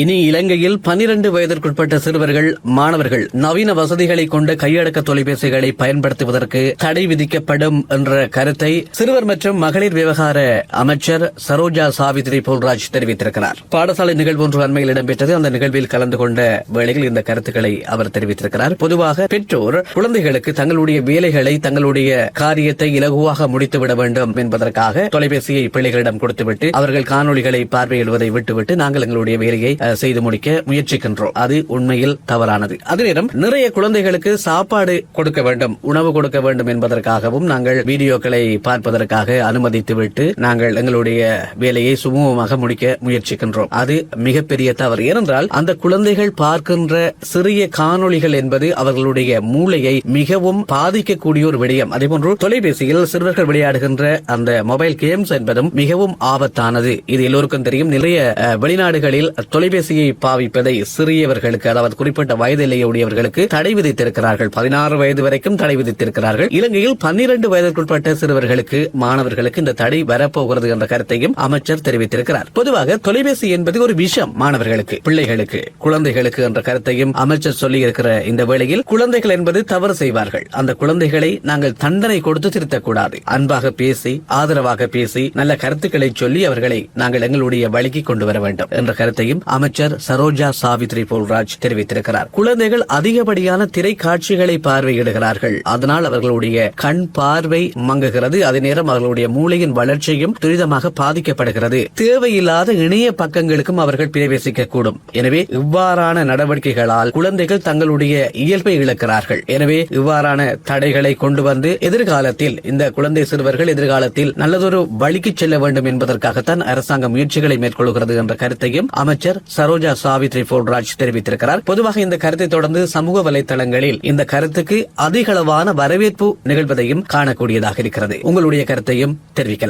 இனி இலங்கையில் பனிரண்டு வயதிற்குட்பட்ட சிறுவர்கள் மாணவர்கள் நவீன வசதிகளை கொண்ட கையடக்க தொலைபேசிகளை பயன்படுத்துவதற்கு தடை விதிக்கப்படும் என்ற கருத்தை சிறுவர் மற்றும் மகளிர் விவகார அமைச்சர் சரோஜா சாவித்ரி போல்ராஜ் தெரிவித்திருக்கிறார். பாடசாலை நிகழ்வு ஒன்று அண்மையில் இடம்பெற்றது. அந்த நிகழ்வில் கலந்து கொண்ட வேளையில் இந்த கருத்துக்களை அவர் தெரிவித்திருக்கிறார். பொதுவாக பெற்றோர் குழந்தைகளுக்கு தங்களுடைய வேலைகளை தங்களுடைய காரியத்தை இலகுவாக முடித்துவிட வேண்டும் என்பதற்காக தொலைபேசியை பிள்ளைகளிடம் கொடுத்துவிட்டு அவர்கள் காணொளிகளை பார்வையிடுவதை விட்டுவிட்டு நாங்கள் எங்களுடைய வேலையை செய்து முடிக்க முயற்சிக்கின்றோம். அது உண்மையில் தவறானது. அதே நேரம் நிறைய குழந்தைகளுக்கு சாப்பாடு கொடுக்க வேண்டும் உணவு கொடுக்க வேண்டும் என்பதற்காகவும் நாங்கள் வீடியோக்களை பார்ப்பதற்காக அனுமதித்துவிட்டு நாங்கள் எங்களுடைய வேலையை சுமூகமாக முடிக்க முயற்சிக்கின்றோம். அது மிகப்பெரிய தவறு. ஏனென்றால் அந்த குழந்தைகள் பார்க்கின்ற சிறிய காணொளிகள் என்பது அவர்களுடைய மூளையை மிகவும் பாதிக்கக்கூடிய ஒரு விடயம். அதேபோன்று தொலைபேசியில் சிறுவர்கள் விளையாடுகின்ற அந்த மொபைல் கேம்ஸ் என்பதும் மிகவும் ஆபத்தானது. இது எல்லோருக்கும் தெரியும். நிறைய வெளிநாடுகளில் தொலைபேசி தொலைபேசியை பாவிப்பதை சிறியவர்களுக்கு அதாவது குறிப்பிட்ட வயது உடையவர்களுக்கு தடை விதித்திருக்கிறார்கள். பதினாறு வயது வரைக்கும் தடை விதித்திருக்கிறார்கள். இலங்கையில் பன்னிரண்டு வயதிற்குட்பட்ட சிறுவர்களுக்கு மாணவர்களுக்கு இந்த தடை வரப்போகிறது என்ற கருத்தையும் அமைச்சர் தெரிவித்திருக்கிறார். பொதுவாக தொலைபேசி என்பது ஒரு விஷம் மாணவர்களுக்கு பிள்ளைகளுக்கு குழந்தைகளுக்கு என்ற கருத்தையும் அமைச்சர் சொல்லியிருக்கிற இந்த வேளையில் குழந்தைகள் என்பது தவறு செய்வார்கள். அந்த குழந்தைகளை நாங்கள் தண்டனை கொடுத்து திருத்தக்கூடாது. அன்பாக பேசி ஆதரவாக பேசி நல்ல கருத்துக்களை சொல்லி அவர்களை நாங்கள் எங்களுடைய வழிக்கு கொண்டு வர வேண்டும் என்ற கருத்தையும் அமைச்சர் சரோஜா சாவித்ரி போல்ராஜ் தெரிவித்திருக்கிறார். குழந்தைகள் அதிகப்படியான திரைக்காட்சிகளை பார்வையிடுகிறார்கள். அதனால் அவர்களுடைய கண் பார்வை மங்குகிறது. அதே நேரம் அவர்களுடைய மூளையின் வளர்ச்சியும் துரிதமாக பாதிக்கப்படுகிறது. தேவையில்லாத இணைய பக்கங்களுக்கும் அவர்கள் பிரவேசிக்க கூடும் எனவே இவ்வாறான நடவடிக்கைகளால் குழந்தைகள் தங்களுடைய இயல்பை இழக்கிறார்கள். எனவே இவ்வாறான தடைகளை கொண்டு வந்து எதிர்காலத்தில் இந்த குழந்தை சிறுவர்கள் எதிர்காலத்தில் நல்லதொரு வழிக்கு செல்ல வேண்டும் என்பதற்காகத்தான் அரசாங்கம் முயற்சிகளை மேற்கொள்கிறது என்ற கருத்தையும் அமைச்சர் சரோஜா சாவித்ரி போல்ராஜ் தெரிவித்திருக்கிறார். பொதுவாக இந்த கருத்தை தொடர்ந்து சமூக வலைதளங்களில் இந்த கருத்துக்கு அதிகளவான வரவேற்பு நிகழ்வதையும் காணக்கூடியதாக இருக்கிறது. உங்களுடைய கருத்தையும் தெரிவிக்கலாம்.